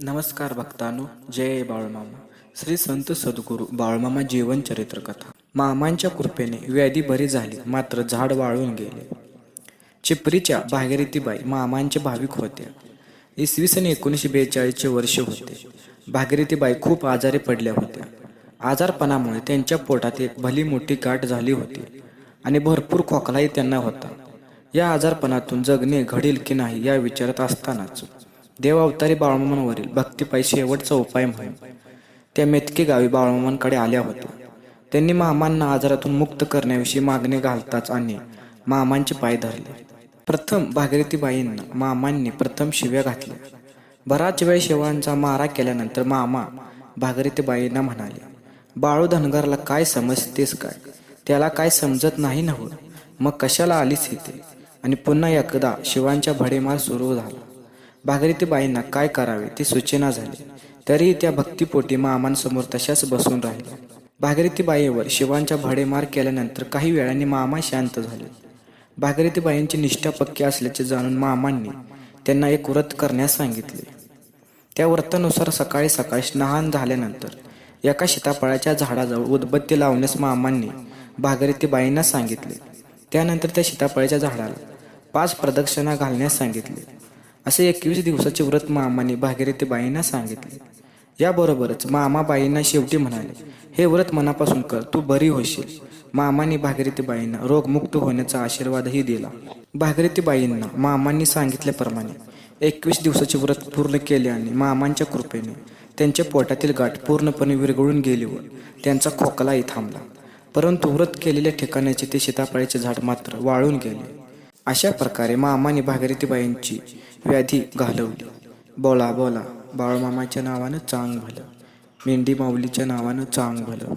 नमस्कार भक्तांनो जय बाळमामा. श्री संत सद्गुरू बाळमामा जीवन चरित्र कथा. मामांच्या कृपेने व्याधी बरी झाली मात्र झाड वाळून गेले. चिपरीच्या भागीरथीबाई मामांचे भाविक होत्या. इसवी सन एकोणीसशे बेचाळीसचे वर्ष होते. भागीरथीबाई खूप आजारी पडल्या होत्या. आजारपणामुळे त्यांच्या पोटात एक भली मोठी गाठ झाली होती आणि भरपूर खोकलाही त्यांना होता. या आजारपणातून जगणे घडेल की नाही या विचारात असतानाच देव अवतारी बाळमामांवरील भक्तिपायी शेवटचा उपाय म्हणून. त्या मेतके गावी बाळमामांकडे आल्या होत्या. त्यांनी मामांना आजारातून मुक्त करण्याविषयी मागणी घालताच आणि मामांचे पाय धरले. प्रथम भागीरथीबाईंना मामांनी प्रथम शिव्या घातल्या. बराच वेळ शिवांचा मारा केल्यानंतर मामा भागीरथीबाईंना म्हणाले बाळू धनगरला काय समजतेस काय? त्याला काय समजत नाही नव्ह? मग कशाला आलीस इथे? आणि पुन्हा एकदा शिवांच्या भडेमार सुरू झाला. भागीरथीबाईंना काय करावे ती सूचना झाली. तरीही त्या भक्तिपोटी मामांसमोर तशाच बसून राहिल्या. भागीरथीबाईवर शिवांच्या भडेमार केल्यानंतर काही वेळाने मामा शांत झाले. भागीरथीबाईंची निष्ठा पक्की असल्याचे जाणून मामांनी त्यांना एक व्रत करण्यास सांगितले. त्या व्रतानुसार सकाळी सकाळी स्नान झाल्यानंतर एका सीताफळाच्या झाडाजवळ उदबत्ती लावण्यास मामांनी भागीरथीबाईंना सांगितले. त्यानंतर त्या सीताफळाच्या झाडाला पाच प्रदक्षिणा घालण्यास सांगितले. असे एकवीस दिवसाचे व्रत मामाने भागीरथीबाईंना सांगितले. याबरोबरच मामाबाईंना शेवटी म्हणाले हे व्रत मनापासून कर तू बरी होशील. मामाने भागीरथीबाईंना रोगमुक्त होण्याचा आशीर्वादही दिला. भागीरथीबाईंना मामांनी सांगितल्याप्रमाणे एकवीस दिवसाचे व्रत पूर्ण केले आणि मामांच्या कृपेने त्यांच्या पोटातील गाठ पूर्णपणे विरघळून गेली व त्यांचा खोकलाही थांबला. परंतु व्रत केलेल्या ठिकाणाचे ते सीताफळाचे झाड मात्र वाळून गेले. अशा प्रकारे मामाने भागीरथीबाईंची व्याधी घालवली. बोला बोला बाळमामाच्या नावानं चांग भलं मेंढी माऊलीच्या नावानं चांग भलं.